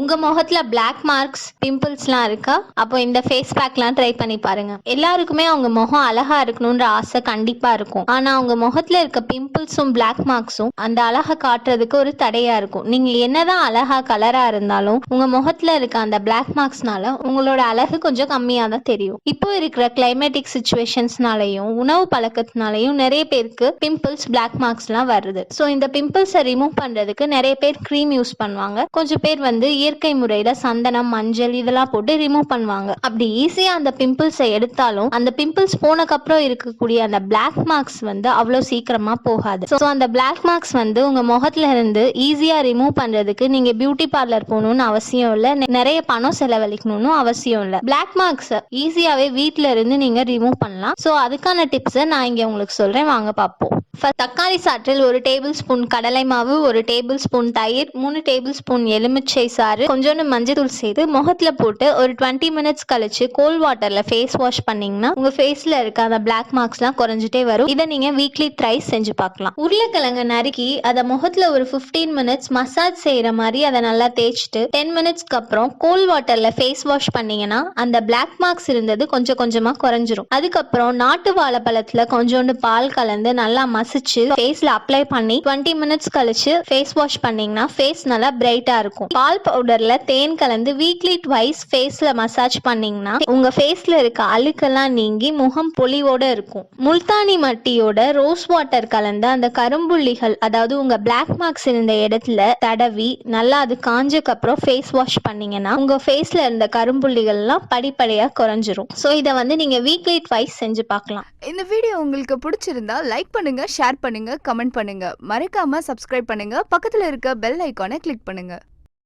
உங்க முகத்துல black marks பிம்பிள்ஸ்லாம் இருக்கா? அப்போ இந்த ஃபேஸ் பேக்லாம் ட்ரை பண்ணி பாருங்க. எல்லாருக்குமே அவங்க முகம் அழகா இருக்கணும்ன்ற ஆசை கண்டிப்பா இருக்கும். ஆனா அவங்க முகத்துல இருக்க பிம்பிள்ஸும் பிளாக் மார்க்ஸும் அந்த அழகை காட்டுறதுக்கு ஒரு தடையா இருக்கும். நீங்க என்னதான் அழகா கலரா இருந்தாலும் உங்க முகத்துல இருக்க அந்த பிளாக் மார்க்ஸ்னால உங்களோட அழகு கொஞ்சம் கம்மியா தான் தெரியும். இப்போ இருக்கிற கிளைமேட்டிக் சுச்சுவேஷன்ஸ்னாலையும் உணவு பழக்கத்தினாலையும் நிறைய பேருக்கு பிம்பிள்ஸ் பிளாக் மார்க்ஸ்லாம் வருது. ஸோ இந்த பிம்பிள்ஸை ரிமூவ் பண்றதுக்கு நிறைய பேர் க்ரீம் யூஸ் பண்ணுவாங்க. கொஞ்சம் பேர் வந்து இயற்கை முறையில சந்தனம் மஞ்சள் இதெல்லாம் போட்டு ரிமூவ் பண்ணுவாங்க. அப்படி ஈஸியா அந்த பிம்பிள்ஸை எடுத்தாலும் அந்த பிம்பிள்ஸ் போனக்கப்புறம் இருக்கக்கூடிய அந்த பிளாக் மார்க்ஸ் வந்து அவ்வளோ சீக்கிரமா போகாது. ஸோ அந்த பிளாக் மார்க்ஸ் வந்து உங்க முகத்துல இருந்து ஈஸியா ரிமூவ் பண்றதுக்கு நீங்க பியூட்டி பார்லர் போகணும்னு அவசியம் இல்லை. நிறைய பணம் செலவழிக்கணும்னு அவசியம் இல்லை. பிளாக் மார்க்ஸை ஈஸியாவே வீட்ல இருந்து நீங்க ரிமூவ் பண்ணலாம். ஸோ அதுக்கான டிப்ஸை நான் இங்க உங்களுக்கு சொல்றேன். வாங்க பார்ப்போம் தக்காளி சாற்றில் ஒரு டேபிள் ஸ்பூன் கடலை மாவு ஒரு டேபிள் ஸ்பூன் தயிர் மூணு டேபிள் ஸ்பூன் எலுமிச்சை சாறு கொஞ்சோண்டு மஞ்சள் செய்து முகத்தில் போட்டு ஒரு டுவெண்ட்டி மினிட்ஸ் கழிச்சு கோல்ட் வாட்டரில் ஃபேஸ் வாஷ் பண்ணிங்கன்னா உங்கள் ஃபேஸில் இருக்க அந்த பிளாக் மார்க்ஸ்லாம் குறைஞ்சிட்டே வரும். இதை நீங்கள் வீக்லி த்ரைஸ் செஞ்சு பார்க்கலாம். உருளைக்கிழங்கு நறுக்கி அதை முகத்தில் ஒரு 15 மினிட்ஸ் மசாஜ் செய்கிற மாதிரி அதை நல்லா தேய்ச்சிட்டு டென் மினிட்ஸ்க்கு அப்புறம் கோல்ட் வாட்டரில் ஃபேஸ் வாஷ் பண்ணிங்கன்னா அந்த பிளாக் மார்க்ஸ் இருந்தது கொஞ்சம் கொஞ்சமாக குறைஞ்சிரும். அதுக்கப்புறம் நாட்டு வாழைப்பழத்தில் கொஞ்சோண்டு பால் கலந்து நல்லா மசிச்சு ஃபேஸ்ல அப்ளை பண்ணி டுவெண்ட்டி மினிட்ஸ் கழிச்சு ஃபேஸ் வாஷ் பண்ணீங்கன்னா ஃபேஸ் நல்லா பிரைட்டா இருக்கும். பால் பவுடர்ல தேன் கலந்து வீக்லி ட்வைஸ் ஃபேஸ்ல மசாஜ் பண்ணீங்கன்னா உங்க ஃபேஸ்ல இருக்க அழுக்கெல்லாம் நீங்கி முகம் பொலிவோட இருக்கும். முல்தானி மட்டியோட ரோஸ் வாட்டர் கலந்து அந்த கரும்புள்ளிகள் அதாவது உங்க பிளாக் மார்க்ஸ் இருந்த இடத்துல தடவி நல்லா அது காஞ்சக்கு அப்புறம் ஃபேஸ் வாஷ் பண்ணீங்கன்னா உங்க ஃபேஸ்ல இருந்த கரும்புள்ளிகள்லாம் படிப்படியா குறைஞ்சிரும். ஸோ இதை வந்து நீங்க வீக்லி ட்வைஸ் செஞ்சு பார்க்கலாம். இந்த வீடியோ உங்களுக்கு பிடிச்சிருந்தா லைக் பண்ணுங்க ஷேர் பண்ணுங்க கமெண்ட் பண்ணுங்க. மறக்காம சப்ஸ்கிரைப் பண்ணுங்க. பக்கத்துல இருக்க பெல் ஐக்கானை கிளிக் பண்ணுங்க.